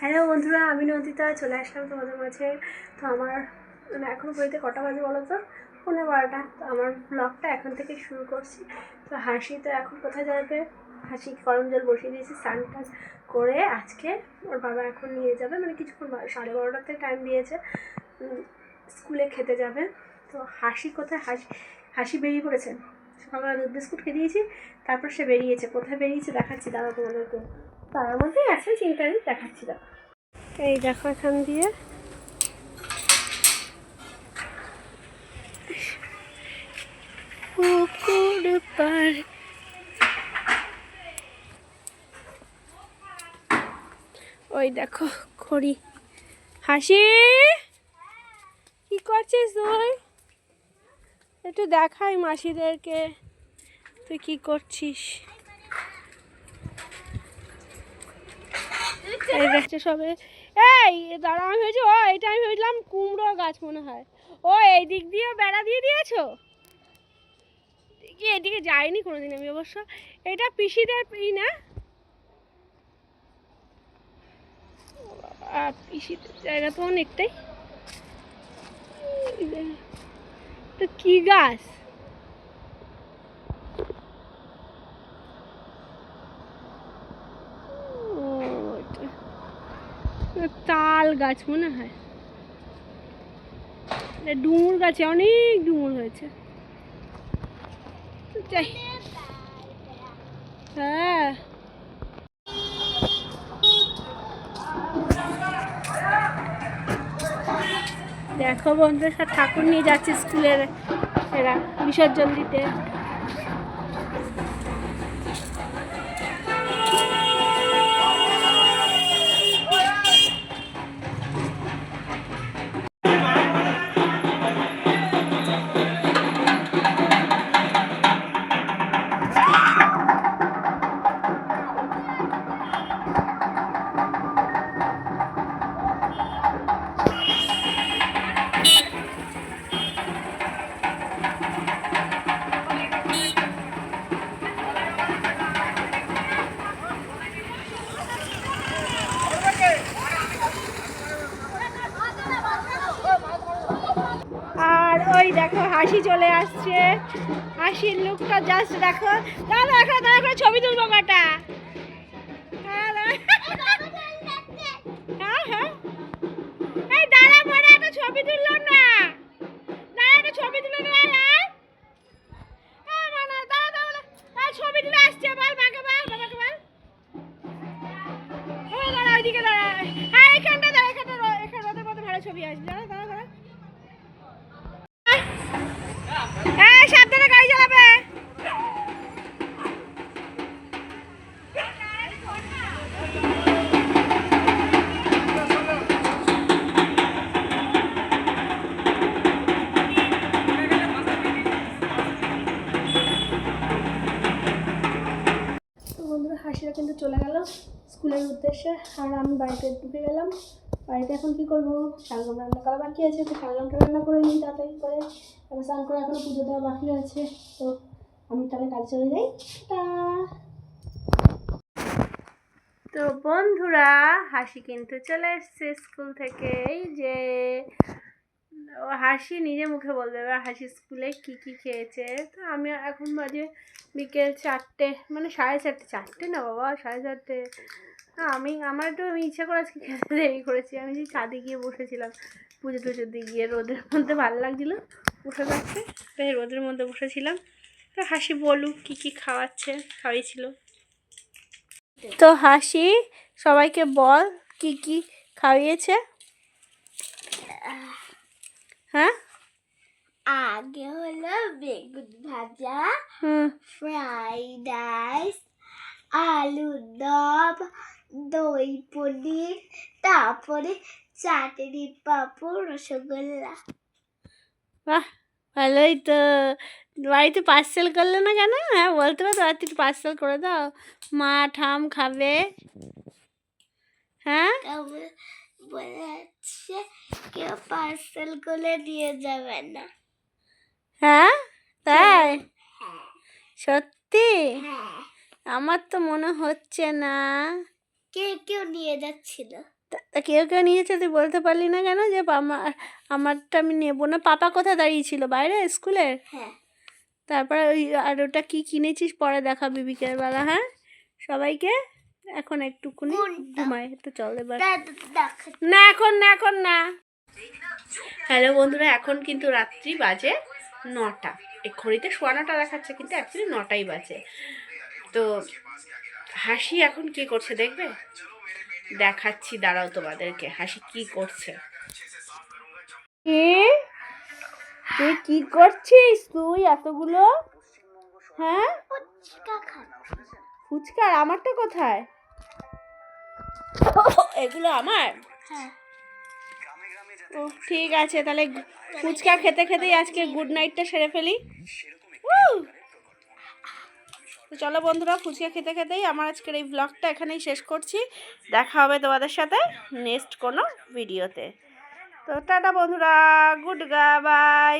Hello বন্ধুরা, আমি নন্দিতা, চলে আসলাম তোমাদের মাঝে। তো আমার মানে এখন পর্যন্ত কটা বাজে বলো তো? পনেরো বারোটা। তো আমার ব্লগটা এখন থেকে শুরু করছি। তো হাসি তো এখন কোথায় যাবে? হাসি গরম জল বসিয়ে দিয়েছি, স্নান টান করে আজকে ওর বাবা এখন নিয়ে যাবে। মানে কিছুক্ষণ সাড়ে বারোটাতে টাইম দিয়েছে স্কুলে খেতে যাবে। তো হাসি কোথায়? হাসি হাসি বেরিয়ে পড়েছে। সকালবেলা দুধ বিস্কুট খেয়ে দিয়েছি, তারপর সে বেরিয়েছে। কোথায় বেরিয়েছে দেখাচ্ছি দাদা তোমাদেরকে। তার মধ্যে আছে চিন্তা নেই দেখাচ্ছি এই দেখো এখান দিয়ে। পুকুর পার। ওই দেখো খড়ি। হাসি! কি করছিস তুই? একটু দেখাই মাসিদেরকে। তুই কি করছিস? এই দেখছে সবে। এই, দাঁড়া, আমি ভেবেছি, ও, এটা আমি ভেবেছিলাম কুমড়ো গাছ মনে হয়। ও, এই দিক দিয়ে বেড়া দিয়ে দিয়েছ? কি এদিকে যাইনি কোনোদিন আমি অবশ্য। এটা পিসিদের ই না? পিসিদের জায়গা তো অনেকটাই। তো কি গাছ ও, এটা তাল গাছ মনে হয়। ডুমুর গাছে, অনেক ডুমুর হয়েছে। হ্যাঁ। দেখো বন্ধুরা, সব ঠাকুর নিয়ে যাচ্ছে স্কুলের এরা বিসর্জন দিতে। ওই দেখো হাসি চলে আসছে। হাসির লুকটা জাস্ট দেখো। দাদা দেখো দাদা করে ছবি তুলবো কটা হ্যাঁ, হ্যাঁ। দাঁড়া একটা ছবি তুললাম না। দাঁড়া একটা ছবি না হ্যাঁ। হ্যাঁ, দাঁড়া, দাঁড়া, দাঁড়া। আসছে দাঁড়া দাঁড়া। হ্যাঁ দাঁড়া মধ্যে ভালো ছবি আসবে। দাঁড়া দাঁড়া। স্কুলের উদ্দেশ্যে আর আমি বাড়িতে ঢুকে গেলাম। বাড়িতে এখন কী করব? শালগম রান্না করা বাকি আছে, তো শালগমটা রান্না করে নিই তাড়াতাড়ি করে। তারপর স্নান করে এখনও পুজো দেওয়া বাকি আছে তো আমি তাহলে কাজ চলে যাই। তা তো বন্ধুরা, হাসি কিন্তু চলে এসছে স্কুল থেকে, এই যে হাসি নিজে মুখে বলবে, এবার হাসি স্কুলে কি কি খেয়েছে? তো আমি এখন বাজে বিকেল চারটে মানে সাড়ে চারটে চারটে না বাবা, সাড়ে চারটে। আমি, আমার একটু আমি ইচ্ছা করে আজকে খেতে দেরি করেছি। আমি যে ছাদে গিয়ে বসেছিলাম। পুজো টুজো দিয়ে গিয়ে রোদের মধ্যে ভালো লাগছিল বসে থাকতে। তাই রোদের মধ্যে বসেছিলাম। তো হাসি বলুক কী কী খাওয়াচ্ছে খাওয়াইছিল তো হাসি, সবাইকে বল কি কি খাওয়িয়েছে হ্যাঁ? আগে হলো বেগুন ভাজা ফ্রাইড রাইস আলুর দম দই পনির তারপরে চাটনি পাঁপড় রসগোল্লা। বাহ ভালোই তো। বাড়িতে পার্সেল করলে না কেন? হ্যাঁ বলতে পারো বাড়িতে পার্সেল করে দাও। মা ঠাম খাবে। হ্যাঁ? বলে যাচ্ছে কেউ পার্সেল করে দিয়ে যাবে না হ্যাঁ তাই হ্যাঁ সত্যি? হ্যাঁ। আমার তো মনে হচ্ছে না। কে কেউ নিয়ে যাচ্ছিল। কেউ কেউ নিয়েছে তুই বলতে পারলি না কেন যে আমার আমারটা আমি নেব না? পাপা কোথায় দাঁড়িয়েছিল? বাইরে? স্কুলে? হ্যাঁ। তারপর ওই আর ওটা কি কিনেছিস? পরে দেখাবি বিকেলবেলা হ্যাঁ? সবাইকে? এখন একটুকুনি? ঘুমাই তো চল এবার। না এখন না এখন না। হ্যালো বন্ধুরা এখন কিন্তু রাত্রি বাজে। নটা। এই ঘড়িতে সোয়া নটা দেখাচ্ছে কিন্তু অ্যাকচুয়ালি নটাই বাজে। তো হাসি এখন কি করছে দেখবে? দেখাচ্ছি দাঁড়াও তোমাদেরকে হাসি কি করছে? তুই কি করছিস তুই এতগুলো? হ্যাঁ? ফুচকা খাচ্ছি ফুচকা আর আমারটা কোথায়? এগুলো আমার? হ্যাঁ। ও ঠিক আছে তাহলে ফুচকা খেতে খেতেই আজকে গুড নাইটটা সেরে ফেলি। তো চলো বন্ধুরা, ফুচকা খেতে খেতেই আমার আজকের এই ব্লগটা এখানেই শেষ করছি। দেখা হবে তোমাদের সাথে নেক্সট কোনো ভিডিওতে তো। টাটা বন্ধুরা গুড গা বাই